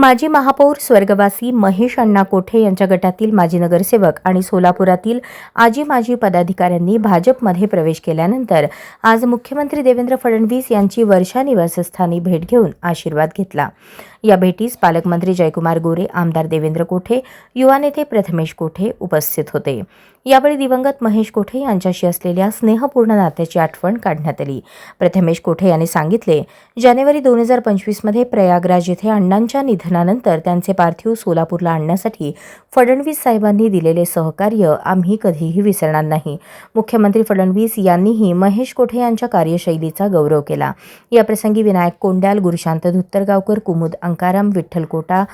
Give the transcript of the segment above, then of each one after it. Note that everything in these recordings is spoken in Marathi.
माजी महापौर स्वर्गवासी महेश अण्णा कोठे यांच्या गटातील माजी नगरसेवक आणि सोलापुरातील आजी माजी पदाधिकाऱ्यांनी भाजपमध्ये प्रवेश केल्यानंतर आज मुख्यमंत्री देवेंद्र फडणवीस यांची वर्षा निवासस्थानी भेट घेऊन आशीर्वाद घेतला. या भेटीस पालकमंत्री जयकुमार गोरे आमदार देवेंद्र कोठे युवा नेते प्रथमेश कोठे उपस्थित होते. यावेळी दिवंगत महेश कोठे यांच्याशी असलेल्या स्नेहपूर्ण नात्याची आठवण काढण्यात आली. प्रथमेश कोठे यांनी सांगितले जानेवारी दोन हजार पंचवीसमध्ये प्रयागराज येथे अण्णांच्या निधनानंतर त्यांचे पार्थिव सोलापूरला आणण्यासाठी फडणवीस साहेबांनी दिलेले सहकार्य आम्ही कधीही विसरणार नाही. मुख्यमंत्री फडणवीस यांनीही महेश कोठे यांच्या कार्यशैलीचा गौरव केला. याप्रसंगी विनायक कोंड्याल गुरुशांत धुत्तरगावकर कुमुद अंकाराम विठ्ठल कोटा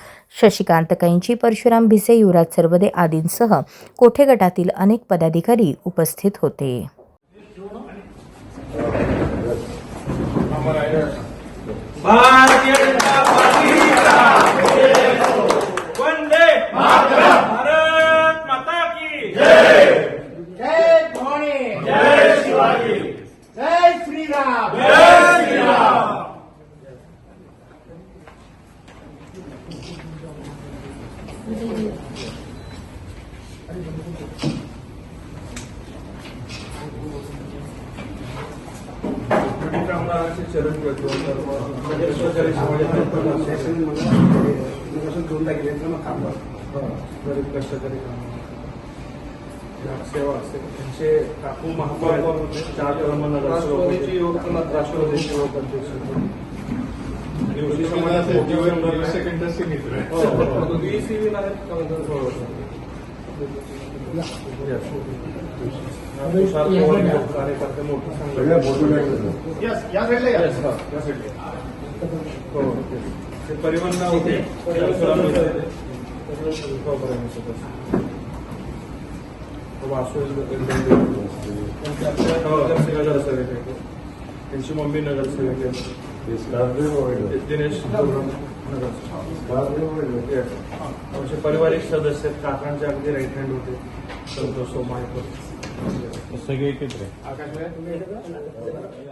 शशिकांत कैंची परशुराम भिसे युवराज सरवदे आदींसह कोठे गटातील अनेक पदाधिकारी उपस्थित होते. भारतीय जनता पार्टीचा वंदे भारत माता की जय. भवानी जय शिवाजी. जय श्रीराम. चरण करतो सर्व म्हणजे सहकारी दोनदा गेले तर मग थांबा गरीब कष्टकरी सेवा असते त्यांचे काकू महापौर होते चार टर्म राष्ट्रवादीचे युवक राष्ट्रवादीचे युवक परिवहन होते वासू नगरसेवक त्यांची मम्मी नगरसेवक आहे. दिनेश. आमचे पारिवारिक सदस्य आहेत. काकांचे अगदी राईट हँड होते. संतोष सोमायकर. सगळे एकत्र आहे. आकाश?